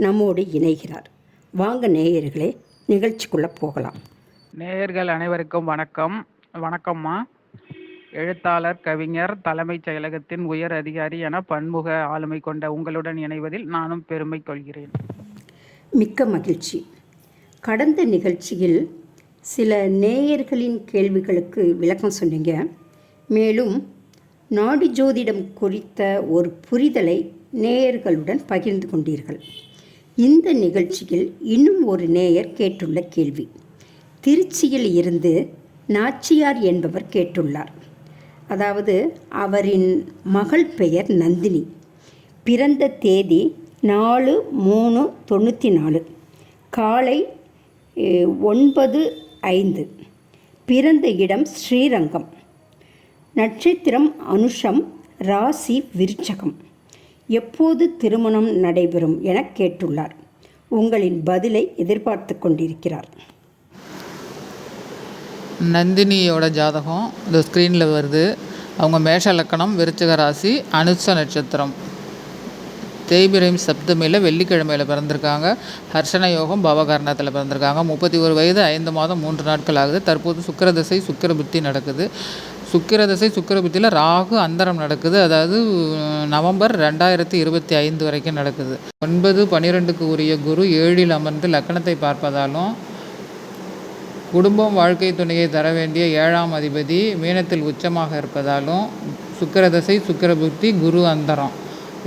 நம்மோடு இணைகிறார். வாங்க நேயர்களே நிகழ்ச்சிக்குள்ளே போகலாம். நேயர்கள் அனைவருக்கும் வணக்கம். வணக்கம்மா. எழுத்தாளர் கவிஞர் தலைமைச் செயலகத்தின் உயர் அதிகாரி என பன்முக ஆளுமை கொண்ட உங்களுடன் இணைவதில் நானும் பெருமை கொள்கிறேன். மிக்க மகிழ்ச்சி. கடந்த நிகழ்ச்சியில் சில நேயர்களின் கேள்விகளுக்கு விளக்கம் சொன்னீங்க. மேலும் நாடி ஜோதிடம் குறித்த ஒரு புரிதலை நேயர்களுடன் பகிர்ந்து கொண்டீர்கள். இந்த நிகழ்ச்சியில் இன்னும் ஒரு நேயர் கேட்டுள்ள கேள்வி. திருச்சியில் இருந்து நாச்சியார் என்பவர் கேட்டுள்ளார். அதாவது அவரின் மகள் பெயர் நந்தினி. பிறந்த தேதி நாலு மூணு தொண்ணூற்றி நாலு காலை ஒன்பது ஐந்து. பிறந்த இடம் ஸ்ரீரங்கம். நட்சத்திரம் அனுஷம் ராசி விருச்சகம். எப்போது திருமணம் நடைபெறும் என கேட்டுள்ளார். உங்களின் பதிலை எதிர்பார்த்து கொண்டிருக்கிறார். நந்தினியோட ஜாதகம் இந்த ஸ்க்ரீனில் வருது. அவங்க மேஷ லக்கணம் விருச்சிக ராசி அனுச நட்சத்திரம். தேய்பிரையும் சப்தமியில் வெள்ளிக்கிழமையில் பிறந்திருக்காங்க. ஹர்ஷண யோகம் பவகர்ணத்தில் பிறந்திருக்காங்க. முப்பத்தி ஒரு வயது ஐந்து மாதம் மூன்று நாட்கள் ஆகுது. தற்போது சுக்கிரதசை சுக்கிர புத்தி நடக்குது. சுக்கிரதசை சுக்கிர புத்தியில் ராகு அந்தரம் நடக்குது. அதாவது நவம்பர் ரெண்டாயிரத்தி இருபத்தி ஐந்து வரைக்கும் நடக்குது. ஒன்பது பன்னிரெண்டுக்கு உரிய குரு ஏழில் அமர்ந்து லக்கணத்தை பார்ப்பதாலும் குடும்பம் வாழ்க்கை துணையை தர வேண்டிய ஏழாம் அதிபதி மீனத்தில் உச்சமாக இருப்பதாலும் சுக்கிரதசை சுக்கிரபுக்தி குரு அந்தரம்.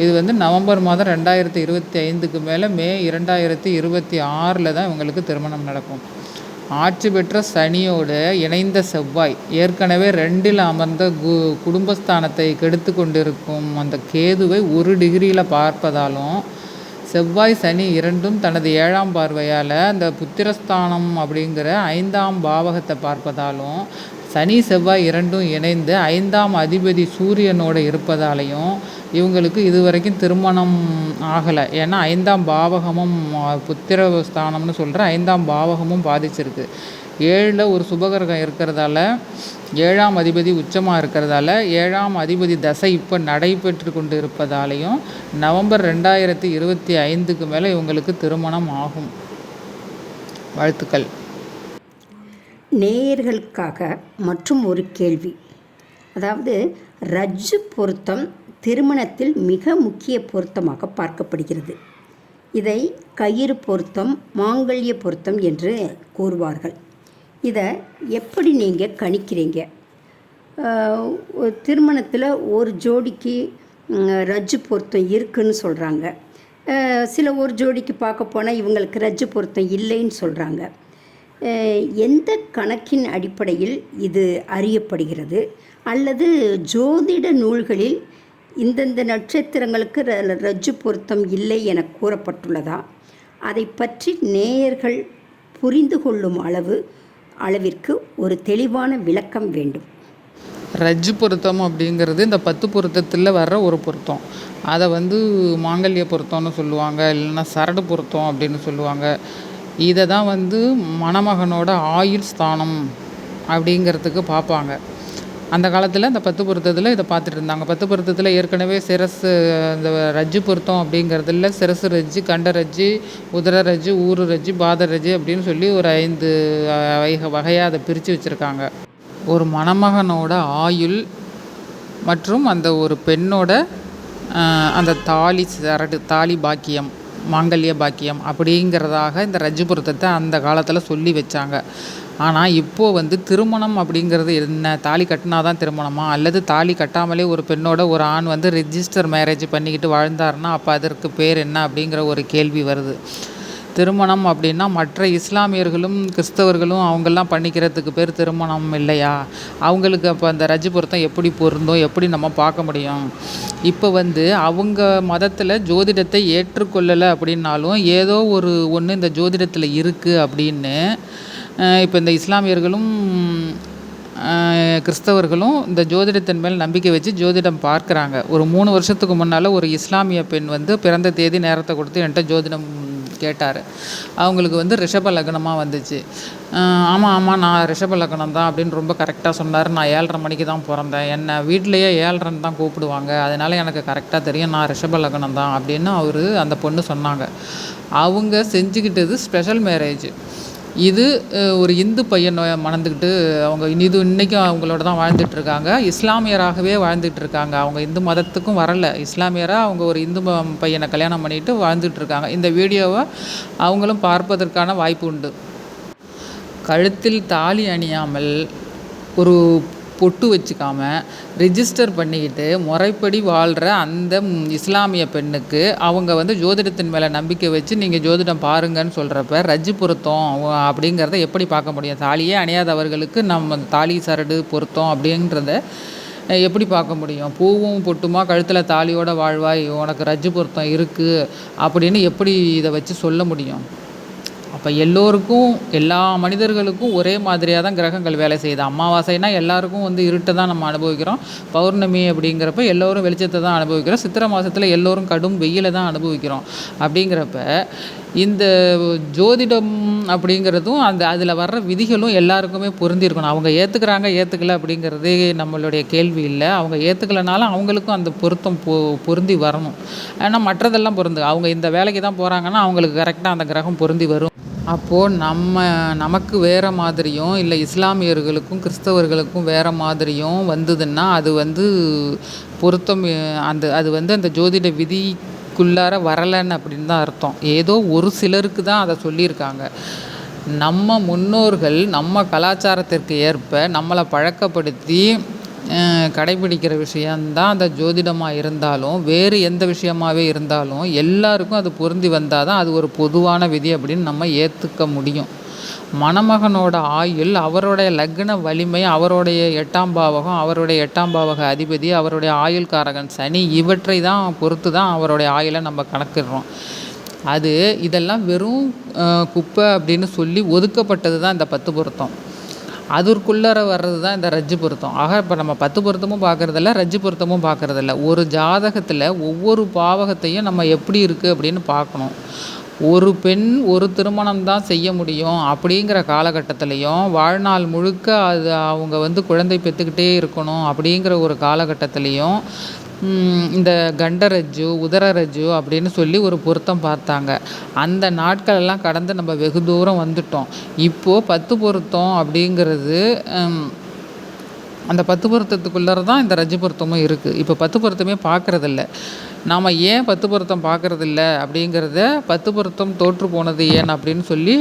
இது வந்து நவம்பர் மாதம் ரெண்டாயிரத்தி இருபத்தி ஐந்துக்கு மேலே மே இரண்டாயிரத்தி இருபத்தி ஆறில் தான் இவங்களுக்கு திருமணம் நடக்கும். ஆட்சி பெற்ற சனியோடு இணைந்த செவ்வாய். ஏற்கனவே ரெண்டில் அமர்ந்த கு குடும்பஸ்தானத்தை கெடுத்து கொண்டிருக்கும் அந்த கேதுவை ஒரு டிகிரியில் பார்ப்பதாலும் செவ்வாய் சனி இரண்டும் தனது ஏழாம் பார்வையால் அந்த புத்திரஸ்தானம் அப்படிங்கிற ஐந்தாம் பாவகத்தை பார்ப்பதாலும் சனி செவ்வாய் இரண்டும் இணைந்து ஐந்தாம் அதிபதி சூரியனோட இருப்பதாலையும் இவங்களுக்கு இதுவரைக்கும் திருமணம் ஆகலை. ஏன்னா ஐந்தாம் பாவகமும் புத்திர புத்திரஸ்தானம்னு சொல்கிற ஐந்தாம் பாவகமும் பாதிச்சிருக்கு. ஏழில் ஒரு சுபகிரகம் இருக்கிறதால ஏழாம் அதிபதி உச்சமாக இருக்கிறதால ஏழாம் அதிபதி தசை இப்போ நடைபெற்று கொண்டு இருப்பதாலையும் நவம்பர் ரெண்டாயிரத்தி இருபத்தி ஐந்துக்கு மேலே இவங்களுக்கு திருமணம் ஆகும். வாழ்த்துக்கள். நேயர்களுக்காக மற்றும் ஒரு கேள்வி. அதாவது ரஜ்ஜு பொருத்தம் திருமணத்தில் மிக முக்கிய பொருத்தமாக பார்க்கப்படுகிறது. இதை கயிறு பொருத்தம் மாங்கல்ய பொருத்தம் என்று கூறுவார்கள். இதை எப்படி நீங்கள் கணிக்கிறீங்க? திருமணத்தில் ஒரு ஜோடிக்கு ரஜ்ஜு பொருத்தம் இருக்குன்னு சொல்கிறாங்க சில ஒரு ஜோடிக்கு பார்க்க போனால் இவங்களுக்கு ரஜ்ஜு பொருத்தம் இல்லைன்னு சொல்கிறாங்க எந்த கணக்கின் அடிப்படையில் இது அறியப்படுகிறது? அல்லது ஜோதிட நூல்களில் இந்தந்த நட்சத்திரங்களுக்கு ர- ரஜ்ஜு பொருத்தம் இல்லை என கூறப்பட்டுள்ளதா? அதை பற்றி நேயர்கள் புரிந்து கொள்ளும் அளவு அளவிற்கு ஒரு தெளிவான விளக்கம் வேண்டும். ரஜ்ஜு பொருத்தம் அப்படிங்கிறது இந்த பத்து பொருத்தத்தில் வர்ற ஒரு பொருத்தம். அதை வந்து மாங்கல்ய பொருத்தம்னு சொல்லுவாங்க இல்லைன்னா சரடு பொருத்தம் அப்படின்னு சொல்லுவாங்க. இதை தான் வந்து மணமகனோட ஆயுள் ஸ்தானம் அப்படிங்கிறதுக்கு பார்ப்பாங்க. அந்த காலத்தில் அந்த பத்து பொருத்தத்தில் இதை பார்த்துட்டு இருந்தாங்க. பத்து பொருத்தத்தில் ஏற்கனவே சிரசு அந்த ரஜ்ஜு பொருத்தம் அப்படிங்கிறதுல சிரசு ரஜ்ஜு கண்ட ரஜ்ஜு உதர ரஜ்ஜு ஊரு ரஜ்ஜு பாத ரஜ்ஜு அப்படின்னு சொல்லி ஒரு ஐந்து வகை வகையாக அதை பிரித்து வச்சுருக்காங்க. ஒரு மணமகனோட ஆயுள் மற்றும் அந்த ஒரு பெண்ணோட அந்த தாலி சரடு தாலி பாக்கியம். மாங்கல்ய பாக்கியம் அப்படிங்கிறதாக இந்த ரஜ்ஜு பொருத்தத்தை அந்த காலத்தில் சொல்லி வச்சாங்க. ஆனால் இப்போது வந்து திருமணம் அப்படிங்கிறது என்ன? தாலி கட்டினா தான் திருமணமா? அல்லது தாலி கட்டாமலே ஒரு பெண்ணோட ஒரு ஆண் வந்து ரிஜிஸ்டர் மேரேஜ் பண்ணிக்கிட்டு வாழ்ந்தாருன்னா அப்போ அதற்கு பேர் என்ன அப்படிங்கிற ஒரு கேள்வி வருது. திருமணம் அப்படின்னா மற்ற இஸ்லாமியர்களும் கிறிஸ்தவர்களும் அவங்கெல்லாம் பண்ணிக்கிறதுக்கு பேர் திருமணம் இல்லையா? அவங்களுக்கு அப்போ அந்த ரஜி பொருத்தம் எப்படி பொருந்தும்? எப்படி நம்ம பார்க்க முடியும்? இப்போ வந்து அவங்க மதத்தில் ஜோதிடத்தை ஏற்றுக்கொள்ளலை அப்படின்னாலும் ஏதோ ஒரு ஒன்று இந்த ஜோதிடத்தில் இருக்குது அப்படின்னு இப்போ இந்த இஸ்லாமியர்களும் கிறிஸ்தவர்களும் இந்த ஜோதிடத்தின் மேல் நம்பிக்கை வச்சு ஜோதிடம் பார்க்குறாங்க. ஒரு மூணு வருஷத்துக்கு முன்னால் ஒரு இஸ்லாமிய பெண் வந்து பிறந்த தேதி நேரத்தை கொடுத்து என்கிட்ட ஜோதிடம் கேட்டார். அவங்களுக்கு வந்து ரிஷப லக்னமாக வந்துச்சு. ஆமாம் ஆமாம் நான் ரிஷப லக்னம் தான் அப்படின்னு ரொம்ப கரெக்டாக சொன்னார். நான் ஏழரை மணிக்கு தான் பிறந்தேன். என்னை வீட்டிலையே ஏழரைன்னு தான் கூப்பிடுவாங்க. அதனால எனக்கு கரெக்டாக தெரியும். நான் ரிஷப லக்னம் தான் அப்படின்னு அவர் அந்த பொண்ணு சொன்னாங்க. அவங்க செஞ்சுக்கிட்டது ஸ்பெஷல் மேரேஜ் இது ஒரு இந்து பையனை மணந்துக்கிட்டு அவங்க இனி- இது இன்றைக்கும் அவங்களோட தான் வாழ்ந்துட்டுருக்காங்க இஸ்லாமியராகவே வாழ்ந்துட்டுருக்காங்க அவங்க இந்து மதத்துக்கும் வரல. இஸ்லாமியராக அவங்க ஒரு இந்து ம- பையனை கல்யாணம் பண்ணிட்டு வாழ்ந்துட்டுருக்காங்க இந்த வீடியோவை அவங்களும் பார்ப்பதற்கான வாய்ப்பு உண்டு. கழுத்தில் தாலி அணியாமல் ஒரு பொட்டு வச்சுக்காம ரிஜிஸ்டர் பண்ணிக்கிட்டு முறைப்படி வாழ்கிற அந்த இஸ்லாமிய பெண்ணுக்கு அவங்க வந்து ஜோதிடத்தின் மேலே நம்பிக்கை வச்சு நீங்கள் ஜோதிடம் பாருங்கன்னு சொல்கிறப்ப ரஜ்ஜு பொருத்தம் அப்படிங்கிறத எப்படி பார்க்க முடியும்? தாலியே அணியாதவர்களுக்கு நம்ம தாலி சரடு பொருத்தம் அப்படின்றத எப்படி பார்க்க முடியும்? பூவும் பொட்டுமா கழுத்தில் தாலியோட வாழ்வாய் உனக்கு ரஜ்ஜு பொருத்தம் இருக்குது அப்படின்னு எப்படி இதை வச்சு சொல்ல முடியும்? அப்போ எல்லோருக்கும் எல்லா மனிதர்களுக்கும் ஒரே மாதிரியாக தான் கிரகங்கள் வேலை செய்யுது. அமாவாசைனா எல்லாருக்கும் வந்து இருட்டை தான் நம்ம அனுபவிக்கிறோம். பௌர்ணமி அப்படிங்கிறப்ப எல்லோரும் வெளிச்சத்தை தான் அனுபவிக்கிறோம். சித்திரை மாதத்தில் எல்லோரும் கடும் வெயிலை தான் அனுபவிக்கிறோம். அப்படிங்கிறப்ப இந்த ஜோதிடம் அப்படிங்கிறதும் அந்த அதில் வர்ற விதிகளும் எல்லாருக்குமே பொருந்திருக்கணும் அவங்க ஏற்றுக்கிறாங்க ஏற்றுக்கல அப்படிங்கிறதே நம்மளுடைய கேள்வி இல்லை. அவங்க ஏற்றுக்கலனாலும் அவங்களுக்கும் அந்த பொருத்தம் பொ பொருந்தி வரணும். ஏன்னா மற்றதெல்லாம் பொருந்து அவங்க இந்த வேலைக்கு தான் போகிறாங்கன்னா அவங்களுக்கு கரெக்டாக அந்த கிரகம் பொருந்தி வரும். அப்போது நம்ம நமக்கு வேறு மாதிரியும் இல்லை இஸ்லாமியர்களுக்கும் கிறிஸ்தவர்களுக்கும் வேறு மாதிரியும் வந்ததுன்னா அது வந்து பொருத்தம் அந்த அது வந்து அந்த ஜோதிட விதி அதுக்குள்ளார வரலைன்னு அப்படின்னு தான் அர்த்தம். ஏதோ ஒரு சிலருக்கு தான் அதை சொல்லியிருக்காங்க. நம்ம முன்னோர்கள் நம்ம கலாச்சாரத்திற்கு ஏற்ப நம்மளை பழக்கப்படுத்தி கடைபிடிக்கிற விஷயந்தான் அந்த ஜோதிடமாக இருந்தாலும் வேறு எந்த விஷயமாவே இருந்தாலும் எல்லாருக்கும் அது பொருந்தி வந்தால் தான் அது ஒரு பொதுவான விதி அப்படின்னு நம்ம ஏற்றுக்க முடியும். மணமகனோட ஆயுள் அவருடைய லக்ன வலிமை அவருடைய எட்டாம் பாவகம் அவருடைய எட்டாம் பாவக அதிபதி அவருடைய ஆயுள்காரகன் சனி இவற்றை தான் பொறுத்து தான் அவருடைய ஆயுளை நம்ம கணக்கிடுறோம். அது இதெல்லாம் வெறும் குப்பை அப்படின்னு சொல்லி ஒதுக்கப்பட்டது தான் இந்த பத்து பொருத்தம். அதற்குள்ளார வர்றது தான் இந்த ரஜ்ஜு பொருத்தம். ஆக இப்போ நம்ம பத்து பொருத்தமும் பார்க்குறதில்ல ரஜ்ஜு பொருத்தமும் பார்க்குறதில்ல ஒரு ஜாதகத்தில் ஒவ்வொரு பாவகத்தையும் நம்ம எப்படி இருக்குது அப்படின்னு பார்க்கணும் ஒரு பெண் ஒரு திருமணம் தான் செய்ய முடியும் அப்படிங்கிற காலகட்டத்திலையும் வாழ்நாள் முழுக்க அது அவங்க வந்து குழந்தை பெற்றுக்கிட்டே இருக்கணும் அப்படிங்கிற ஒரு காலகட்டத்திலையும் இந்த கண்டரஜ்ஜு உதரரஜ்ஜு அப்படின்னு சொல்லி ஒரு பொருத்தம் பார்த்தாங்க. அந்த நாட்களெல்லாம் கடந்து நம்ம வெகு தூரம் வந்துட்டோம். இப்போது பத்து பொருத்தம் அப்படிங்கிறது அந்த பத்து பொருத்தத்துக்குள்ளே தான் இந்த ரஜ பொருத்தமும் இருக்குது இப்போ பத்து பொருத்தமே பார்க்குறதில்ல. நாம் ஏன் பத்து பொருத்தம் பார்க்குறதில்ல? அப்படிங்கிறத பத்து பொருத்தம் தோற்று போனது ஏன் அப்படின்னு சொல்லி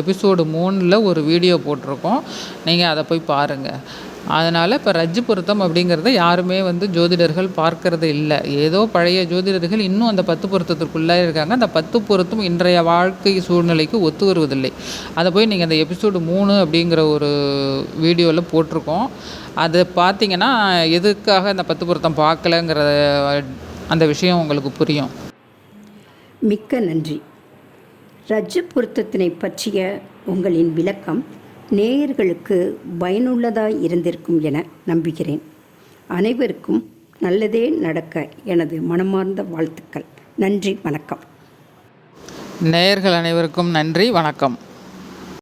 எபிசோடு மூணில் ஒரு வீடியோ போட்டிருக்கோம். நீங்கள் அதை போய் பாருங்கள் அதனால் இப்போ ரஜ்ஜு பொருத்தம் அப்படிங்கிறத யாருமே வந்து ஜோதிடர்கள் பார்க்கறது இல்லை. ஏதோ பழைய ஜோதிடர்கள் இன்னும் அந்த பத்து பொருத்தத்திற்குள்ளே இருக்காங்க. அந்த பத்து பொருத்தம் இன்றைய வாழ்க்கை சூழ்நிலைக்கு ஒத்து வருவதில்லை. அதை போய் நீங்கள் அந்த எபிசோடு மூணு அப்படிங்கிற ஒரு வீடியோவில் போட்டிருக்கோம். அதை பார்த்தீங்கன்னா எதுக்காக அந்த பத்து பொருத்தம் பார்க்கலங்கிற அந்த விஷயம் உங்களுக்கு புரியும். மிக்க நன்றி. ரஜ்ஜு பொருத்தத்தினை பற்றிய உங்களின் விளக்கம் நேயர்களுக்கு பயனுள்ளதாய் இருந்திருக்கும் என நம்புகிறேன். அனைவருக்கும் நல்லதே நடக்க எனது மனமார்ந்த வாழ்த்துக்கள். நன்றி வணக்கம். நேயர்கள் அனைவருக்கும் நன்றி வணக்கம்.